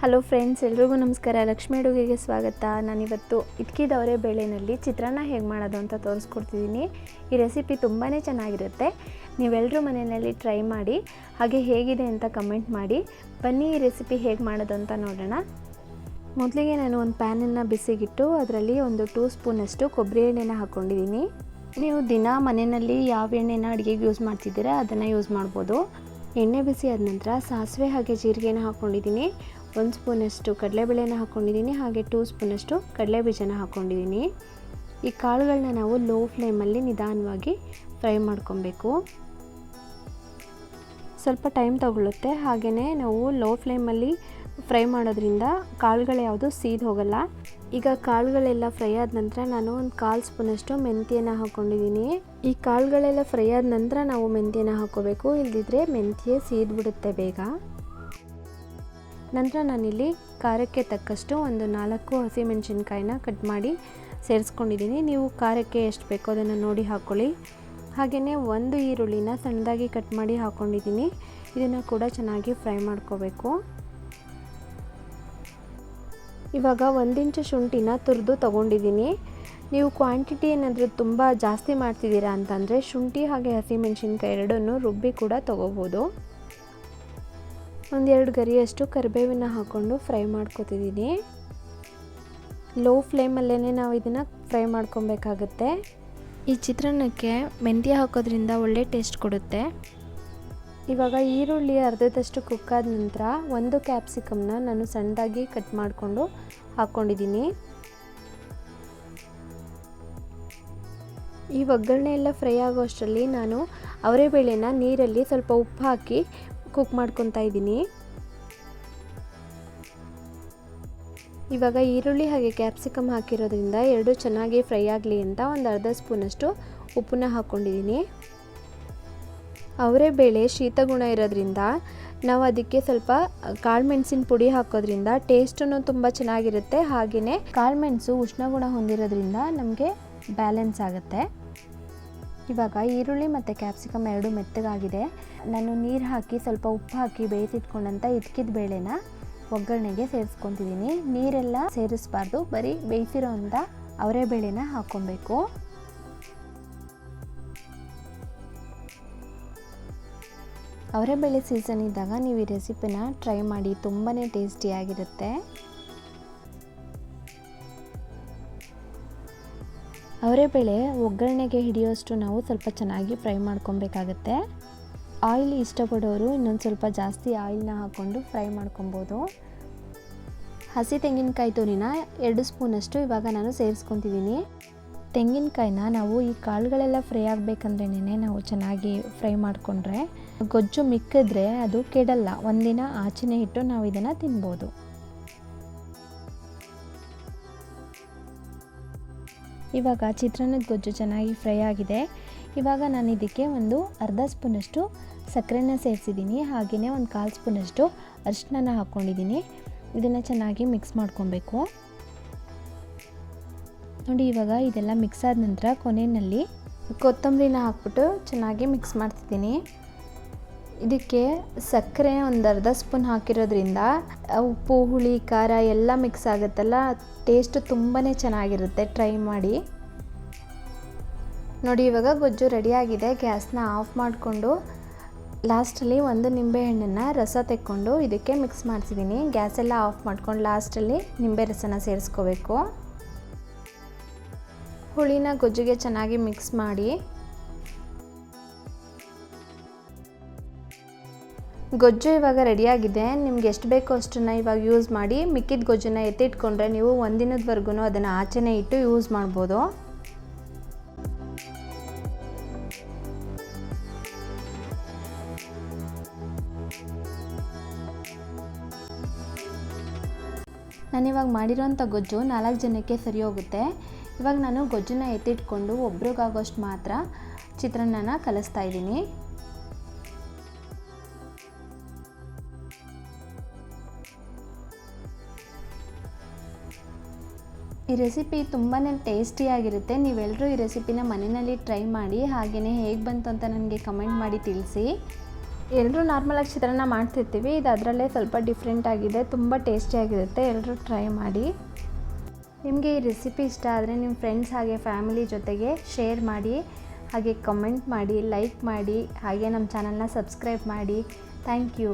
Hello friends ಎಲ್ರಿಗೂ ನಮಸ್ಕಾರ. ಲಕ್ಷ್ಮಿ ಅಡುಗೆಗೆ ಸ್ವಾಗತ. ನಾನಿವತ್ತು ಇಟ್ಕಿದವರೆ ಬೇಳೆನಲ್ಲಿ ಚಿತ್ರಾನ್ನ ಹೇಗೆ ಮಾಡೋದು ಅಂತ ತೋರಿಸ್ಕೊಡ್ತಿದ್ದೀನಿ. ಈ ರೆಸಿಪಿ ತುಂಬಾ ಚೆನ್ನಾಗಿರುತ್ತೆ. ನೀವೆಲ್ಲರೂ ಮನೆಯಲ್ಲಿ ಟ್ರೈ ಮಾಡಿ, ಹಾಗೆ ಹೇಗಿದೆ ಅಂತ ಕಮೆಂಟ್ ಮಾಡಿ. ಬನ್ನಿ ಈ ರೆಸಿಪಿ ಹೇಗೆ ಮಾಡೋದು ಅಂತ ನೋಡೋಣ. ಮೊದಲಿಗೆ ನಾನು ಒಂದು ಪ್ಯಾನನ್ನು ಬಿಸಿಗಿಟ್ಟು, ಅದರಲ್ಲಿ ಒಂದು ಟೂ ಸ್ಪೂನಷ್ಟು ಕೊಬ್ಬರಿ ಎಣ್ಣೆನ ಹಾಕ್ಕೊಂಡಿದ್ದೀನಿ ನೀವು ದಿನ ಮನೆಯಲ್ಲಿ ಯಾವ ಎಣ್ಣೆನ ಅಡುಗೆಗೆ ಯೂಸ್ ಮಾಡ್ತಿದ್ದೀರಾ, ಅದನ್ನು ಯೂಸ್ ಮಾಡ್ಬೋದು. ಎಣ್ಣೆ ಬಿಸಿ ಆದ ನಂತರ ಸಾಸಿವೆ ಹಾಗೆ ಜೀರಿಗೆನ ಹಾಕ್ಕೊಂಡಿದ್ದೀನಿ ಒಂದು ಸ್ಪೂನಷ್ಟು ಕಡಲೆಬೇಳೆನ ಹಾಕ್ಕೊಂಡಿದ್ದೀನಿ ಹಾಗೆ ಟೂ ಸ್ಪೂನಷ್ಟು ಕಡಲೆ ಬೀಜನ ಹಾಕ್ಕೊಂಡಿದ್ದೀನಿ ಈ ಕಾಳುಗಳನ್ನ ನಾವು ಲೋ ಫ್ಲೇಮಲ್ಲಿ ನಿಧಾನವಾಗಿ ಫ್ರೈ ಮಾಡ್ಕೊಬೇಕು. ಸ್ವಲ್ಪ ಟೈಮ್ ತಗೊಳ್ಳುತ್ತೆ ಹಾಗೆಯೇ ನಾವು ಲೋ ಫ್ಲೇಮಲ್ಲಿ ಫ್ರೈ ಮಾಡೋದ್ರಿಂದ ಕಾಳುಗಳು ಯಾವುದು ಸೀದ್ ಹೋಗಲ್ಲ. ಈಗ ಕಾಳುಗಳೆಲ್ಲ ಫ್ರೈ ಆದ ನಂತರ ನಾನು ಒಂದು ಕಾಲು ಸ್ಪೂನಷ್ಟು ಮೆಂತ್ಯನ ಹಾಕ್ಕೊಂಡಿದ್ದೀನಿ ಈ ಕಾಳುಗಳೆಲ್ಲ ಫ್ರೈ ಆದ ನಂತರ ನಾವು ಮೆಂತ್ಯನ ಹಾಕ್ಕೋಬೇಕು, ಇಲ್ದಿದ್ರೆ ಮೆಂತ್ಯ ಸೀದ್ಬಿಡುತ್ತೆ ಬೇಗ. ನಂತರ ನಾನಿಲ್ಲಿ ಖಾರಕ್ಕೆ ತಕ್ಕಷ್ಟು ಒಂದು ನಾಲ್ಕು ಹಸಿಮೆಣಸಿನ್ಕಾಯಿನ ಕಟ್ ಮಾಡಿ ಸೇರಿಸ್ಕೊಂಡಿದ್ದೀನಿ. ನೀವು ಖಾರಕ್ಕೆ ಎಷ್ಟು ಬೇಕೋ ಅದನ್ನು ನೋಡಿ ಹಾಕ್ಕೊಳ್ಳಿ ಹಾಗೆಯೇ ಒಂದು ಈರುಳ್ಳಿನ ಸಣ್ಣದಾಗಿ ಕಟ್ ಮಾಡಿ ಹಾಕ್ಕೊಂಡಿದ್ದೀನಿ ಇದನ್ನು ಕೂಡ ಚೆನ್ನಾಗಿ ಫ್ರೈ ಮಾಡ್ಕೋಬೇಕು. ಇವಾಗ ಒಂದು ಇಂಚು ಶುಂಠಿನ ತುರಿದು ತೊಗೊಂಡಿದ್ದೀನಿ. ನೀವು ಕ್ವಾಂಟಿಟಿ ಏನಾದರೂ ತುಂಬ ಜಾಸ್ತಿ ಮಾಡ್ತಿದ್ದೀರಾ ಅಂತಂದರೆ ಶುಂಠಿ ಹಾಗೆ ಹಸಿಮೆಣಸಿನ್ಕಾಯಿ ಎರಡನ್ನೂ ರುಬ್ಬಿ ಕೂಡ ತೊಗೋಬೋದು. ಒಂದೆರಡು ಗರಿಯಷ್ಟು ಕರಿಬೇವನ್ನ ಹಾಕ್ಕೊಂಡು ಫ್ರೈ ಮಾಡ್ಕೊತಿದ್ದೀನಿ. ಲೋ ಫ್ಲೇಮಲ್ಲೇ ನಾವು ಇದನ್ನು ಫ್ರೈ ಮಾಡ್ಕೊಬೇಕಾಗುತ್ತೆ. ಈ ಚಿತ್ರಾನ್ನಕ್ಕೆ ಮೆಂತ್ಯ ಹಾಕೋದ್ರಿಂದ ಒಳ್ಳೆ ಟೇಸ್ಟ್ ಕೊಡುತ್ತೆ. ಇವಾಗ ಈರುಳ್ಳಿ ಅರ್ಧದಷ್ಟು ಕುಕ್ಕಾದ ನಂತರ ಒಂದು ಕ್ಯಾಪ್ಸಿಕಮ್ನ ನಾನು ಸಣ್ಣದಾಗಿ ಕಟ್ ಮಾಡಿಕೊಂಡು ಹಾಕ್ಕೊಂಡಿದ್ದೀನಿ ಈ ಒಗ್ಗರಣೆ ಎಲ್ಲ ಫ್ರೈ ಆಗೋ ಅಷ್ಟರಲ್ಲಿ ನಾನು ಅವರೇ ಬೇಳೆನ ನೀರಲ್ಲಿ ಸ್ವಲ್ಪ ಉಪ್ಪು ಹಾಕಿ ಕುಕ್ ಮಾಡ್ಕೊತಾ ಇದ್ದೀನಿ. ಇವಾಗ ಈರುಳ್ಳಿ ಹಾಗೆ ಕ್ಯಾಪ್ಸಿಕಮ್ ಹಾಕಿರೋದ್ರಿಂದ ಎರಡು ಚೆನ್ನಾಗಿ ಫ್ರೈ ಆಗಲಿ ಅಂತ ಒಂದು ಅರ್ಧ ಸ್ಪೂನಷ್ಟು ಉಪ್ಪನ್ನ ಹಾಕ್ಕೊಂಡಿದ್ದೀನಿ ಅವರೇ ಬೇಳೆ ಶೀತಗುಣ ಇರೋದ್ರಿಂದ ನಾವು ಅದಕ್ಕೆ ಸ್ವಲ್ಪ ಕಾಳುಮೆಣಸಿನ ಪುಡಿ ಹಾಕೋದ್ರಿಂದ ಟೇಸ್ಟೂ ತುಂಬ ಚೆನ್ನಾಗಿರುತ್ತೆ. ಹಾಗೆಯೇ ಕಾಳುಮೆಣಸು ಉಷ್ಣಗುಣ ಹೊಂದಿರೋದ್ರಿಂದ ನಮಗೆ ಬ್ಯಾಲೆನ್ಸ್ ಆಗುತ್ತೆ. ಇವಾಗ ಈರುಳ್ಳಿ ಮತ್ತು ಕ್ಯಾಪ್ಸಿಕಮ್ ಎರಡು ಮೆತ್ತಗಾಗಿದೆ. ನಾನು ನೀರು ಹಾಕಿ ಸ್ವಲ್ಪ ಉಪ್ಪು ಹಾಕಿ ಬೇಯಿಸಿಟ್ಕೊಂಡಂಥ ಇಟ್ಕಿದ ಬೇಳೆನ ಒಗ್ಗರಣೆಗೆ ಸೇರಿಸ್ಕೊತಿದ್ದೀನಿ ನೀರೆಲ್ಲ ಸೇರಿಸ್ಬಾರ್ದು, ಬರೀ ಬೇಯಿಸಿರೋ ಅಂಥ ಅವರೇ ಬೇಳೆನ ಹಾಕ್ಕೊಬೇಕು. ಅವರೆಬೇಳೆ ಸೀಸನ್ ಇದ್ದಾಗ ನೀವು ಈ ರೆಸಿಪಿನ ಟ್ರೈ ಮಾಡಿ ತುಂಬಾ ಟೇಸ್ಟಿಯಾಗಿರುತ್ತೆ ಅವರೆಬೇಳೆ ಒಗ್ಗರಣೆಗೆ ಹಿಡಿಯೋಷ್ಟು ನಾವು ಸ್ವಲ್ಪ ಚೆನ್ನಾಗಿ ಫ್ರೈ ಮಾಡ್ಕೊಬೇಕಾಗತ್ತೆ. ಆಯಿಲ್ ಇಷ್ಟಪಡೋರು ಇನ್ನೊಂದು ಸ್ವಲ್ಪ ಜಾಸ್ತಿ ಆಯಿಲ್ನ ಹಾಕ್ಕೊಂಡು ಫ್ರೈ ಮಾಡ್ಕೊಬೋದು. ಹಸಿ ತೆಂಗಿನಕಾಯಿ ತುರಿನ ಎರಡು ಸ್ಪೂನಷ್ಟು ಇವಾಗ ನಾನು ಸೇರಿಸ್ಕೊತಿದ್ದೀನಿ. ತೆಂಗಿನಕಾಯಿನ ನಾವು ಈ ಕಾಳುಗಳೆಲ್ಲ ಫ್ರೈ ಆಗಬೇಕಂದ್ರೇ ನಾವು ಚೆನ್ನಾಗಿ ಫ್ರೈ ಮಾಡಿಕೊಂಡ್ರೆ ಗೊಜ್ಜು ಮಿಕ್ಕಿದ್ರೆ ಅದು ಕೆಡಲ್ಲ. ಒಂದಿನ ಆಚೆನೆ ಇಟ್ಟು ನಾವು ಇದನ್ನು ತಿನ್ಬೋದು. ಇವಾಗ ಚಿತ್ರಾನ್ನದ ಗೊಜ್ಜು ಚೆನ್ನಾಗಿ ಫ್ರೈ ಆಗಿದೆ. ಇವಾಗ ನಾನು ಇದಕ್ಕೆ ಒಂದು ಅರ್ಧ ಸ್ಪೂನಷ್ಟು ಸಕ್ಕರೆನ ಸೇರಿಸಿದ್ದೀನಿ. ಹಾಗೆಯೇ ಒಂದು ಕಾಲು ಸ್ಪೂನಷ್ಟು ಅರಿಶಿನ ಹಾಕ್ಕೊಂಡಿದ್ದೀನಿ. ಇದನ್ನು ಚೆನ್ನಾಗಿ ಮಿಕ್ಸ್ ಮಾಡ್ಕೊಬೇಕು. ನೋಡಿ, ಇವಾಗ ಇದೆಲ್ಲ ಮಿಕ್ಸ್ ಆದ ನಂತರ ಕೊನೆಯಲ್ಲಿ ಕೊತ್ತಂಬರಿನ ಹಾಕ್ಬಿಟ್ಟು ಚೆನ್ನಾಗಿ ಮಿಕ್ಸ್ ಮಾಡ್ತಿದ್ದೀನಿ. ಇದಕ್ಕೆ ಸಕ್ಕರೆ ಒಂದು ಅರ್ಧ ಸ್ಪೂನ್ ಹಾಕಿರೋದ್ರಿಂದ ಉಪ್ಪು, ಹುಳಿ, ಖಾರ ಎಲ್ಲ ಮಿಕ್ಸ್ ಆಗುತ್ತಲ್ಲ ಟೇಸ್ಟ್ ತುಂಬಾ ಚೆನ್ನಾಗಿರುತ್ತೆ. ಟ್ರೈ ಮಾಡಿ. ನೋಡಿ, ಇವಾಗ ಗೊಜ್ಜು ರೆಡಿಯಾಗಿದೆ ಗ್ಯಾಸ್ನ ಆಫ್ ಮಾಡಿಕೊಂಡು ಲಾಸ್ಟಲ್ಲಿ ಒಂದು ನಿಂಬೆಹಣ್ಣನ್ನು ರಸ ತೆಕ್ಕೊಂಡು ಇದಕ್ಕೆ ಮಿಕ್ಸ್ ಮಾಡ್ತಿದ್ದೀನಿ ಗ್ಯಾಸೆಲ್ಲ ಆಫ್ ಮಾಡ್ಕೊಂಡು ಲಾಸ್ಟಲ್ಲಿ ನಿಂಬೆ ರಸನ ಸೇರಿಸ್ಕೋಬೇಕು. ಹುಳಿನ ಗೊಜ್ಜಿಗೆ ಚೆನ್ನಾಗಿ ಮಿಕ್ಸ್ ಮಾಡಿ. ಗೊಜ್ಜು ಇವಾಗ ರೆಡಿಯಾಗಿದೆ. ನಿಮ್ಗೆ ಎಷ್ಟು ಬೇಕೋ ಅಷ್ಟನ್ನು ಇವಾಗ ಯೂಸ್ ಮಾಡಿ ಮಿಕ್ಕಿದ ಗೊಜ್ಜನ್ನು ಎತ್ತಿಟ್ಕೊಂಡ್ರೆ ನೀವು ಒಂದಿನದವರೆಗೂ ಅದನ್ನು ಆಚೆನೇ ಇಟ್ಟು ಯೂಸ್ ಮಾಡ್ಬೋದು. ನಾನಿವಾಗ ಮಾಡಿರೋಂಥ ಗೊಜ್ಜು ನಾಲ್ಕು ಜನಕ್ಕೆ ಸರಿ ಹೋಗುತ್ತೆ. ಇವಾಗ ನಾನು ಗೊಜ್ಜನ್ನ ಎತ್ತಿಟ್ಕೊಂಡು ಒಬ್ರಿಗಾಗೋಷ್ಟು ಮಾತ್ರ ಚಿತ್ರಾನ್ನನ ಕಲಿಸ್ತಾ ಇದ್ದೀನಿ. ಈ ರೆಸಿಪಿ ತುಂಬಾ ಟೇಸ್ಟಿಯಾಗಿರುತ್ತೆ ನೀವೆಲ್ಲರೂ ಈ ರೆಸಿಪಿನ ಮನೆಯಲ್ಲಿ ಟ್ರೈ ಮಾಡಿ ಹಾಗೆಯೇ ಹೇಗೆ ಬಂತು ಅಂತ ನನಗೆ ಕಮೆಂಟ್ ಮಾಡಿ ತಿಳಿಸಿ. ಎಲ್ಲರೂ ನಾರ್ಮಲಾಗಿ ಚಿತ್ರಾನ್ನ ಮಾಡ್ತಿರ್ತೀವಿ. ಇದು ಅದರಲ್ಲೇ ಸ್ವಲ್ಪ ಡಿಫ್ರೆಂಟ್ ಆಗಿದೆ. ತುಂಬ ಟೇಸ್ಟಿಯಾಗಿರುತ್ತೆ ಎಲ್ಲರೂ ಟ್ರೈ ಮಾಡಿ. ನಿಮಗೆ ಈ ರೆಸಿಪಿ ಇಷ್ಟ ಆದರೆ ನಿಮ್ಮ ಫ್ರೆಂಡ್ಸ್ ಹಾಗೆ ಫ್ಯಾಮಿಲಿ ಜೊತೆಗೆ ಶೇರ್ ಮಾಡಿ, ಹಾಗೆ ಕಮೆಂಟ್ ಮಾಡಿ ಲೈಕ್ ಮಾಡಿ, ಹಾಗೆ ನಮ್ಮ ಚಾನಲ್ನ ಸಬ್ಸ್ಕ್ರೈಬ್ ಮಾಡಿ. Thank you